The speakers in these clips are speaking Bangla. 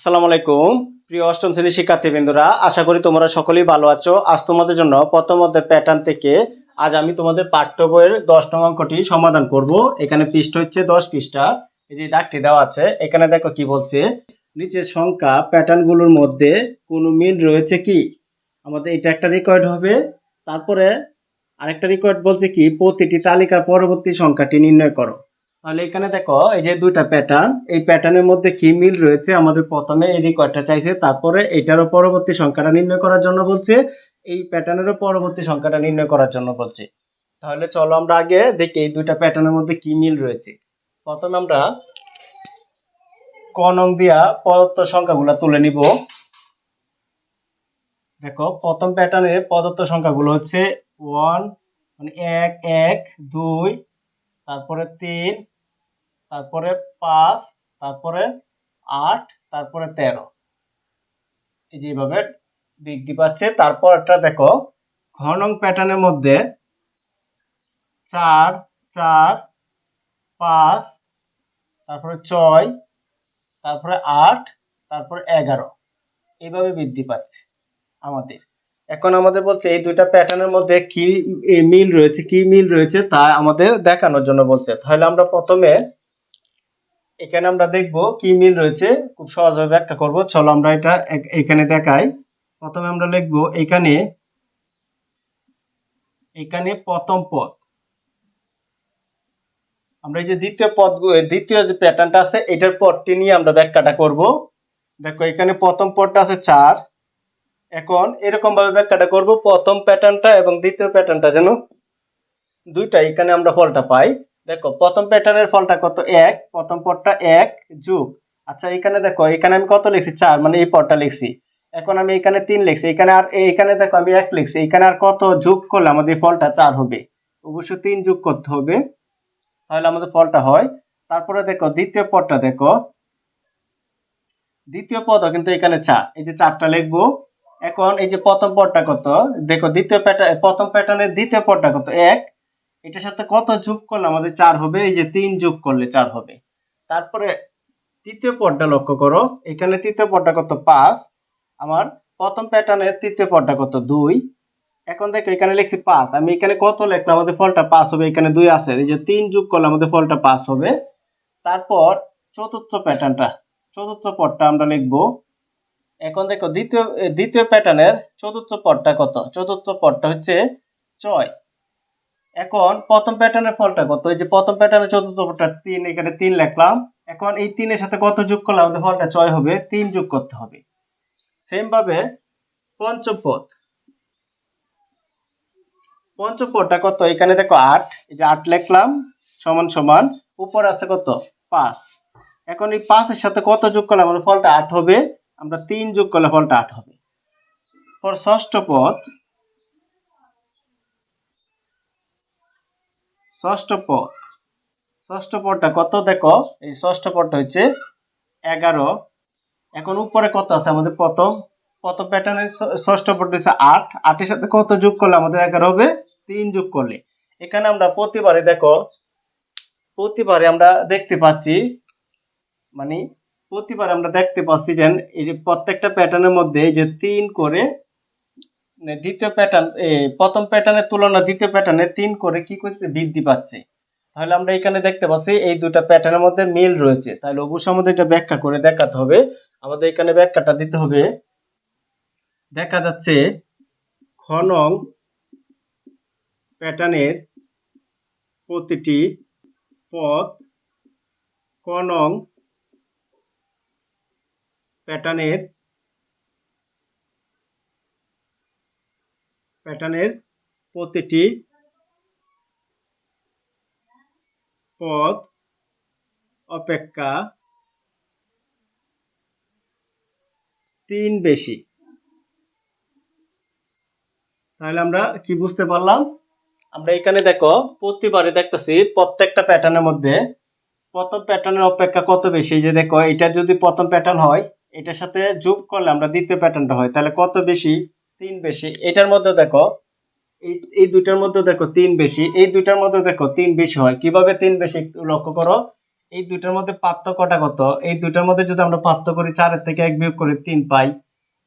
আসসালামু আলাইকুম। প্রিয় অষ্টম শ্রেণির শিক্ষার্থীবৃন্দরা, আশা করি তোমরা সকলেই ভালো আছো। আজ তোমাদের জন্য প্রথম অধ্যায় প্যাটার্ন থেকে আজ আমি তোমাদের পাঠ্য বইয়ের দশ নং অঙ্কটি সমাধান করব। এখানে পৃষ্ঠ হচ্ছে দশ পৃষ্ঠা। এই যে ডাকটি দেওয়া আছে, এখানে দেখো কি বলছে। নিচের সংখ্যা প্যাটার্নগুলোর মধ্যে কোনো মিল রয়েছে কি? আমাদের এটা একটা রেকর্ড হবে। তারপরে আরেকটা রেকর্ড বলছে কি, প্রতিটি তালিকার পরবর্তী সংখ্যাটি নির্ণয় করো। তাহলে এখানে দেখো, এই যে দুইটা প্যাটার্ন এই প্যাটার্নের মধ্যে কি মিল রয়েছে? আমাদের প্রথমে এই রেকর্ডটা চাইছে, তারপরে এটারও পরবর্তী সংখ্যাটা নির্ণয় করার জন্য বলছে, এই প্যাটার্নেরও পরবর্তী সংখ্যাটা নির্ণয় করার জন্য বলছে। তাহলে চলো আমরা আগে দেখি এই দুইটা প্যাটার্নের মধ্যে কি মিল রয়েছে। প্রথমে আমরা ক নং দিয়া প্রদত্ত সংখ্যাগুলো তুলে নিব। দেখো, প্রথম প্যাটার্নের প্রদত্ত সংখ্যাগুলো হচ্ছে ওয়ান মানে এক এক, দুই তারপরে তিন, তারপরে পাঁচ, তারপরে আট, তারপরে তেরো। এই যে এইভাবে বৃদ্ধি পাচ্ছে। তারপর একটা দেখো, ঘনং প্যাটার্নের মধ্যে চার চার, পাঁচ, তারপরে ছয়, তারপরে আট, তারপরে এগারো। এইভাবে বৃদ্ধি পাচ্ছে আমাদের। এখন আমাদের বলছে এই দুইটা প্যাটার্নের মধ্যে কি মিল রয়েছে, কি মিল রয়েছে তা আমাদের দেখানোর জন্য বলছে। তাহলে আমরা প্রথমে এখানে আমরা দেখব কি মিল রয়েছে। খুব সহজভাবে ব্যাখ্যা করব। চলো আমরা এটা এখানে দেখাই। প্রথমে আমরা লিখব এখানে এখানে প্রথম পদ। আমরা এই যে দ্বিতীয় পদ দ্বিতীয় যে প্যাটার্নটা আছে, এটার পদটি নিয়ে আমরা ব্যাখ্যাটা করব। দেখো এখানে প্রথম পদটা আছে চার। এখন এরকম ভাবে ব্যাখ্যাটা করব। প্রথম প্যাটার্নটা এবং দ্বিতীয় প্যাটার্নটা যেন দুইটা এখানে আমরা ফলটা পাই। দেখো, প্রথম প্যাটার্নের ফলটা কত? এক। প্রথম পদটা এক যুগ। আচ্ছা এখানে দেখো, এখানে আমি কত লিখছি? চার মানে এই পদটা লিখছি। এখন আমি এখানে তিন লিখছি। এখানে আর এখানে দেখো, আমি এক লিখছি। এখানে আর কত যোগ করলে আমাদের ফলটা চার হবে? অবশ্যই তিন যোগ করতে হবে, তাহলে আমাদের ফলটা হয়। তারপরে দেখো, দ্বিতীয় পদটা দেখো। দ্বিতীয় পদও কিন্তু এখানে চার। এই যে চারটা লিখব এখন এই যে প্রথম পদটা কত? দেখো, দ্বিতীয় প্যাটার্ন প্রথম প্যাটার্নের দ্বিতীয় পদটা কত? এক। এটার সাথে কত যোগ করলে আমাদের চার হবে? এই যে তিন যোগ করলে চার হবে। তারপরে তৃতীয় পদটা লক্ষ্য করো। এখানে তৃতীয় পদটা কত? পাঁচ। আমার প্রথম প্যাটার্নের তৃতীয় পদটা কত? দুই। এখন দেখো, এখানে লিখছি পাঁচ। আমি এখানে কত লিখলে আমাদের ফলটা পাঁচ হবে, এখানে দুই আছে। এই যে তিন যোগ করলে আমাদের ফলটা পাঁচ হবে। তারপর চতুর্থ প্যাটার্নটা চতুর্থ পদটা আমরা লিখব। এখন দেখো দ্বিতীয় দ্বিতীয় প্যাটার্নের চতুর্থ পদটা কত? চতুর্থ পদটা হচ্ছে ছয়। এখন প্রথম প্যাটার্নের ফলটা কত? এই যে প্রথম প্যাটার্নের চতুর্থ পদটা তিন, এখানে তিন লিখলাম। এখন এই তিনের সাথে কত যোগ করলে আমাদের ফলটা ছয় হবে, তিন যোগ করতে হবে। সেম ভাবে পঞ্চম পদ। পঞ্চম পদটা কত? এখানে দেখো আট, এই যে আট লিখলাম, সমান সমান। উপর আছে কত? পাঁচ। এখন এই পাঁচের সাথে কত যোগ করলে আমাদের ফলটা আট হবে। আমরা তিন যোগ করলে ফলটা আট হবে। পর ষষ্ঠ পদ। ষষ্ঠ পদ। ষষ্ঠ পদটা কত দেখো? এই ষষ্ঠ পদটা হচ্ছে এগারো। এখন উপরে কত আছে? আমাদের প্রথম প্রথম প্যাটার্নের ষষ্ঠ পদটা হচ্ছে আট। আটের সাথে কত যোগ করলে আমাদের এগারো হবে? তিন যোগ করলে। এখানে আমরা প্রতিবারে দেখো, প্রতিবারে আমরা দেখতে পাচ্ছি মানে প্রতিবার আমরা দেখতে পাচ্ছি যে এই যে প্রত্যেকটা প্যাটার্নের মধ্যে যে তিন করে মানে দ্বিতীয় প্যাটার্ন প্রথম প্যাটার্নের তুলনা দ্বিতীয় প্যাটার্নে তিন করে কি করছে? বৃদ্ধি পাচ্ছে। তাহলে আমরা এখানে দেখতে পাচ্ছি এই দুটা প্যাটার্নের মধ্যে মিল রয়েছে। তাহলে অবশ্যই আমাদের এটা ব্যাখ্যা করে দেখাতে হবে। আমাদের এখানে ব্যাখ্যাটা দিতে হবে। দেখা যাচ্ছে খনং প্যাটার্নের প্রতিটি পথ কনং প্যাটার্নের প্যাটার্নের প্রতিটি পদ অপেক্ষা তিন বেশি। তাহলে আমরা কি বুঝতে পারলাম? আমরা এখানে দেখো, প্রতিবারে দেখতেছি প্রত্যেকটা প্যাটার্নের মধ্যে প্রথম প্যাটার্নের অপেক্ষা কত বেশি? যে দেখো, এটা যদি প্রথম প্যাটার্ন হয় এটার সাথে যোগ করলে আমরা দ্বিতীয় প্যাটার্নটা হয়। তাহলে কত বেশি? তিন বেশি। এটার মধ্যে দেখো, এই এই দুইটার মধ্যে দেখো তিন বেশি। এই দুইটার মধ্যে দেখো তিন বেশি হয়। কীভাবে তিন বেশি একটু লক্ষ্য করো? এই দুইটার মধ্যে পার্থক্যটা কত? এই দুইটার মধ্যে যদি আমরা পার্থক্য করি, চারের থেকে এক বিয়োগ করি তিন পাই।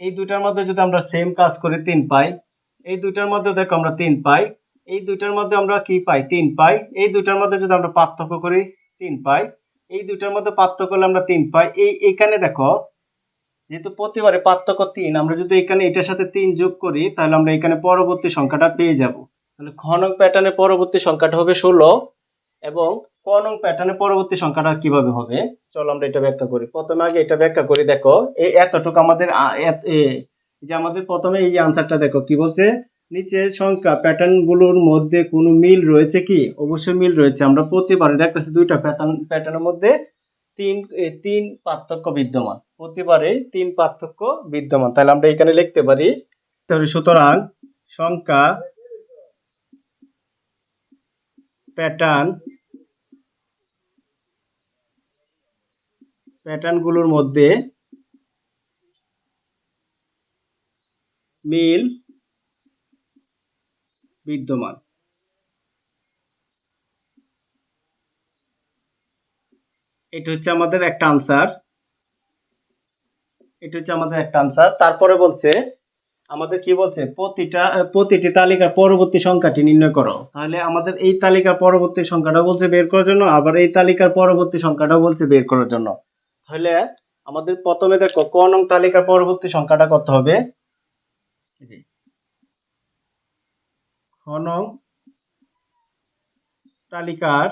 এই দুইটার মধ্যে যদি আমরা সেম কাজ করি, তিন পাই। এই দুইটার মধ্যে দেখো আমরা তিন পাই। এই দুইটার মধ্যে আমরা কি পাই? তিন পাই। এই দুইটার মধ্যে যদি আমরা পার্থক্য করি, তিন পাই। এই দুইটার মধ্যে পার্থক্য করলে আমরা তিন পাই। এই, এখানে দেখো যেহেতু প্রতিবারে পার্থক্য তিন, আমরা যদি এখানে এটার সাথে তিন যোগ করি, তাহলে আমরা এখানে পরবর্তী সংখ্যাটা পেয়ে যাব। তাহলে খনক প্যাটার্নের পরবর্তী সংখ্যাটা হবে ষোলো এবং কনং প্যাটার্নের পরবর্তী সংখ্যাটা কীভাবে হবে? চলো আমরা এটা ব্যাখ্যা করি। প্রথমে আগে এটা ব্যাখ্যা করি, দেখো, এই এতটুকু আমাদের যে আমাদের প্রথমে এই আনসারটা দেখো, কি বলছে? নিচের সংখ্যা প্যাটার্নগুলোর মধ্যে কোনো মিল রয়েছে কি? অবশ্যই মিল রয়েছে। আমরা প্রতিবারে দেখতেছি দুইটা প্যাটার্ন প্যাটার্নের মধ্যে তিন তিন পার্থক্য বিদ্যমান। প্রতিবারে তিন পার্থক্য বিদ্যমান। তাহলে আমরা এখানে লিখতে পারি, তাহলে সুতরাং সংখ্যা প্যাটার্ন প্যাটার্নগুলোর মধ্যে মিল বিদ্যমান। এটা হচ্ছে আমাদের একটা আনসার এটা হচ্ছে আমাদের একটা আনসার তারপরে বলছে, আমাদের কি বলছে? প্রতিটা, প্রতিটি তালিকার পরবর্তী সংখ্যাটি নির্ণয় করো। তাহলে আমাদের এই তালিকার পরবর্তী সংখ্যাটা বলছে বের করার জন্য, আবার এই তালিকার পরবর্তী সংখ্যাটাও বলছে বের করার জন্য। তাহলে আমাদের প্রথমে দেখো, ক তালিকার পরবর্তী সংখ্যাটা কত হবে? খ তালিকার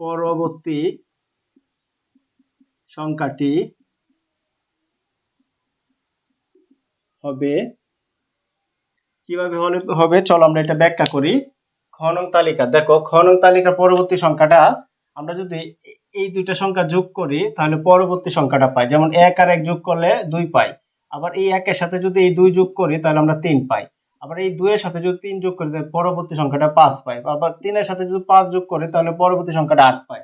পরবর্তী সংখ্যাটি হবে। কীভাবে হলে হবে? চলো আমরা এটা ব্যাখ্যা করি। খ নং তালিকা। দেখো খ নং তালিকার পরবর্তী সংখ্যাটা আমরা যদি এই দুইটা সংখ্যা যোগ করি, তাহলে পরবর্তী সংখ্যাটা পাই। যেমন এক আর এক যোগ করলে দুই পাই। আবার এই একের সাথে যদি এই দুই যোগ করি, তাহলে আমরা তিন পাই। আবার এই দুইয়ের সাথে যদি তিন যোগ করি, তাহলে পরবর্তী সংখ্যাটা পাঁচ পাই। আবার তিনের সাথে যদি পাঁচ যোগ করি, তাহলে পরবর্তী সংখ্যাটা আট পাই।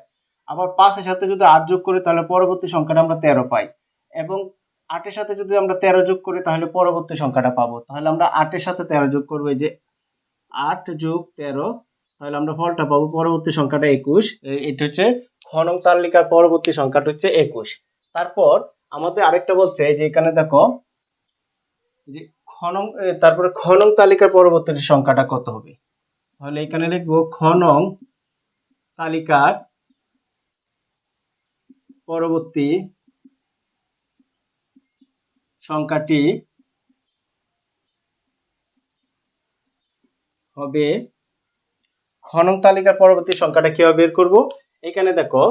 আবার পাঁচের সাথে যদি আট যোগ করি, তাহলে পরবর্তী সংখ্যাটা আমরা তেরো পাই। এবং আটের সাথে যদি আমরা তেরো যোগ করি, তাহলে পরবর্তী সংখ্যাটা পাবো। তাহলে আমরা আটের সাথে তেরো যোগ করব যে আট যোগ তেরো, তাহলে আমরা ফলটা পাবো পরবর্তী সংখ্যাটা একুশ। এটা হচ্ছে খনং তালিকার পরবর্তী সংখ্যাটা হচ্ছে একুশ। তারপর আমাদের আরেকটা বলছে যে এখানে দেখো যে খনং তারপরে খনং তালিকার পরবর্তী সংখ্যাটা কত হবে? তাহলে এখানে লিখব খনং তালিকার পরবর্তী সংখ্যাটি হবে খনং তালিকার পরবর্তী সংখ্যাটা কীভাবে বের করব? এখানে দেখো,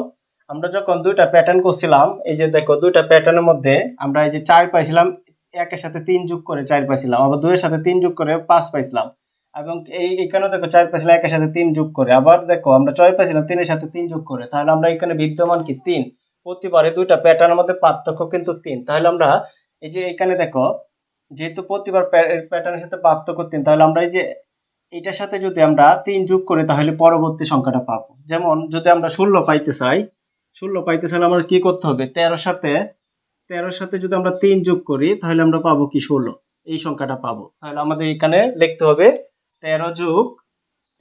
আমরা যখন দুইটা প্যাটার্ন করছিলাম, এই যে দেখো, দুইটা প্যাটার্নের মধ্যে আমরা এই যে চার পাইছিলাম, একের সাথে তিন যোগ করে চার পাইছিলাম, আবার দুইয়ের সাথে তিন যোগ করে পাঁচ পাইছিলাম। এবং এই এখানেও দেখো চার পাইছিলাম, একের সাথে তিন যোগ করে। আবার দেখো, আমরা ছয় পাইছিলাম, তিনের সাথে তিন যোগ করে। তাহলে আমরা এখানে বিদ্যমান কি? তিন। প্রতিবারে দুইটা প্যাটার্নের মধ্যে পার্থক্য কিন্তু তিন। তাহলে আমরা এই যে এখানে দেখো, যেহেতু প্রতিবার প্যাটার্নের সাথে পার্থক্য তিন, তাহলে আমরা এই যে এটার সাথে যদি আমরা তিন যোগ করি, তাহলে পরবর্তী সংখ্যাটা পাবো। যেমন যদি আমরা ষোলো পাইতে চাই, ষোলো পাইতে চাইলে আমরা কি করতে হবে? তেরোর সাথে তেরোর সাথে যদি আমরা তিন যোগ করি, তাহলে আমরা পাবো কি ষোলো? এই সংখ্যাটা পাবো। তাহলে আমাদের এখানে লিখতে হবে তেরো যোগ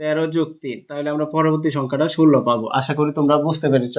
তেরো যোগ তিন, তাহলে আমরা পরবর্তী সংখ্যাটা ষোলো পাবো। আশা করি তোমরা বুঝতে পেরেছ।